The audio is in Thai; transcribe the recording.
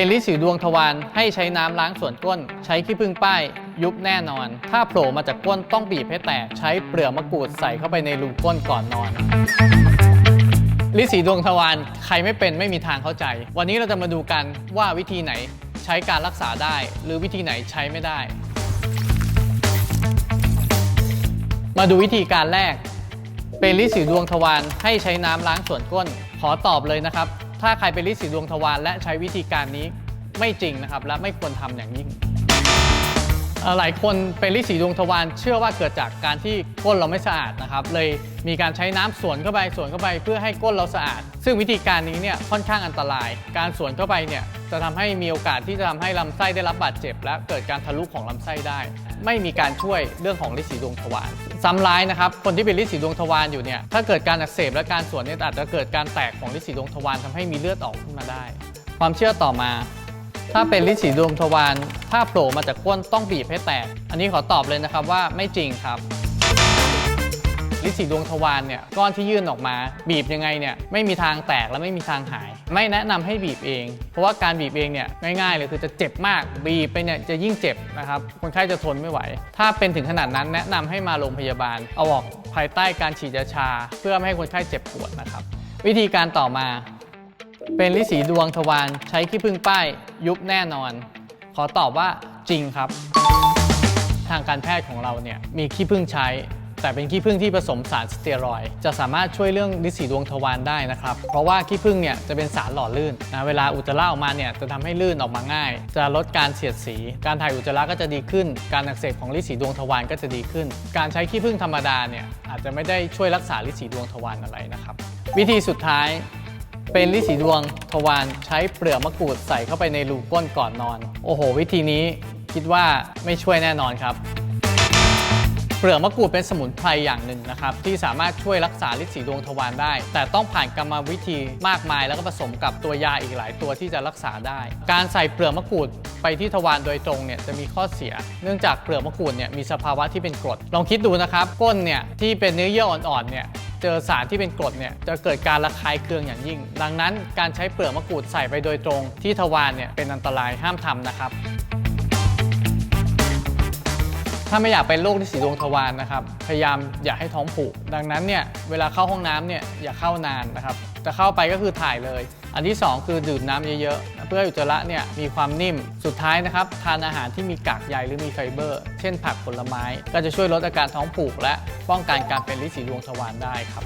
เป็นลิสีดวงทวารให้ใช้น้ำล้างส่วนก้น ใช้ขี้ผึ้งป้าย ยุบแน่นอน ถ้าโผล่มาจากก้นต้องบีบให้แตก ใช้เปลือกมะกรูดใส่เข้าไปในรูก้นก่อนนอนลิสีดวงทวารใครไม่เป็นไม่มีทางเข้าใจ วันนี้เราจะมาดูกันว่าวิธีไหนใช้การรักษาได้ หรือวิธีไหนใช้ไม่ได้ มาดูวิธีการแรก เป็นลิสีดวงทวารให้ใช้น้ำล้างส่วนก้น ขอตอบเลยนะครับ ถ้าใครเป็นลิสีดวงทวารและใช้วิธีการนี้ไม่จริงนะครับ และไม่ควรทำอย่างยิ่งหลายคนเป็นลิสีดวงทวารเชื่อว่าเกิดจากการที่ก้นเราไม่สะอาดนะครับ เลยมีการใช้น้ำสวนเข้าไปสวนเข้าไป เพื่อให้ก้นเราสะอาด ซึ่งวิธีการนี้เนี่ยค่อนข้างอันตราย การสวนเข้าไปเนี่ยจะทำให้มีโอกาสที่จะทำให้ลำไส้ได้รับบาดเจ็บ และเกิดการทะลุของลำไส้ได้ ไม่มีการช่วยเรื่องของลิสีดวงทวาร ซ้ำร้ายนะครับ คนที่เป็นลิสีดวงทวารอยู่เนี่ย ถ้าเกิดการอักเสบและการสวนเนี่ยอาจจะเกิดการแตกของลิสีดวงทวารทำให้มีเลือดออกขึ้นมาได้ ความเชื่อต่อมา ถ้าเป็นลิสีดวงทวารถ้าโผล่มาจากก้นต้องบีบให้แตก อันนี้ขอตอบเลยนะครับว่าไม่จริงครับ ลิสีดวงทวารเนี่ยก้อนที่ยื่นออกมา บีบยังไงเนี่ยไม่มีทางแตกและไม่มีทางหาย ไม่แนะนำให้บีบเอง เพราะว่าการบีบเองเนี่ยง่ายๆเลยคือจะเจ็บมากบีบไปเนี่ยจะยิ่งเจ็บนะครับคนไข้จะทนไม่ไหว ถ้าเป็นถึงขนาดนั้นแนะนำให้มาโรงพยาบาล เอาออกภายใต้การฉีดยาชา เพื่อไม่ให้คนไข้เจ็บปวดนะครับ วิธีการต่อมา เป็นลิสีดวงทวารใช้ขี้ผึ้งป้ายยุบแน่นอน ขอตอบว่าจริงครับ ทางการแพทย์ของเราเนี่ยมีขี้ผึ้งใช้ แต่เป็นขี้ผึ้งที่ผสมสารสเตียรอยจะสามารถช่วยเรื่องลิสีดวงทวารได้นะครับ เพราะว่าขี้ผึ้งเนี่ยจะเป็นสารหล่อลื่นนะเวลาอุจจาระออกมาเนี่ยจะทำให้ลื่นออกมาง่าย จะลดการเสียดสี การถ่ายอุจจาระก็จะดีขึ้น การอักเสบของลิสีดวงทวารก็จะดีขึ้น การใช้ขี้ผึ้งธรรมดาเนี่ยอาจจะไม่ได้ช่วยรักษาลิสีดวงทวารอะไรนะครับ วิธีสุดท้ายเป็นลิสีดวงทวารใช้เปลือกมะกรูดใส่เข้าไปในรูก้นก่อนนอน โอ้โห วิธีนี้คิดว่าไม่ช่วยแน่นอนครับ เปลือกมะกรูดเป็นสมุนไพรอย่างหนึ่งนะครับที่สามารถช่วยรักษาลิสีดวงทวารได้ แต่ต้องผ่านกรรมวิธีมากมาย แล้วก็ผสมกับตัวยาอีกหลายตัวที่จะรักษาได้ การใส่เปลือกมะกรูดไปที่ทวารโดยตรงเนี่ยจะมีข้อเสีย เนื่องจากเปลือกมะกรูดเนี่ยมีสภาวะที่เป็นกรด ลองคิดดูนะครับก้นเนี่ยที่เป็นเนื้อเยื่ออ่อนๆเนี่ยเจอสารที่เป็นกรดเนี่ยจะเกิดการระคายเคืองอย่างยิ่ง ดังนั้นการใช้เปลือกมะกรูดใส่ไปโดยตรงที่ทวารเนี่ยเป็นอันตรายห้ามทำนะครับ ถ้าไม่อยากเป็นโรคที่สีดวงทวารนะครับ พยายามอย่าให้ท้องผูก ดังนั้นเนี่ยเวลาเข้าห้องน้ำเนี่ยอย่าเข้านานนะครับ จะเข้าไปก็คือถ่ายเลย อันที่ 2 คือดื่มน้ำเยอะๆ เพื่ออุจจาระเนี่ยมีความนิ่ม สุดท้ายนะครับทานอาหารที่มีกากใยหรือมีไฟเบอร์ เช่นผักผลไม้ ก็จะช่วยลดอาการท้องผูก และป้องกันการเป็นลิสีดวงทวารได้ครับ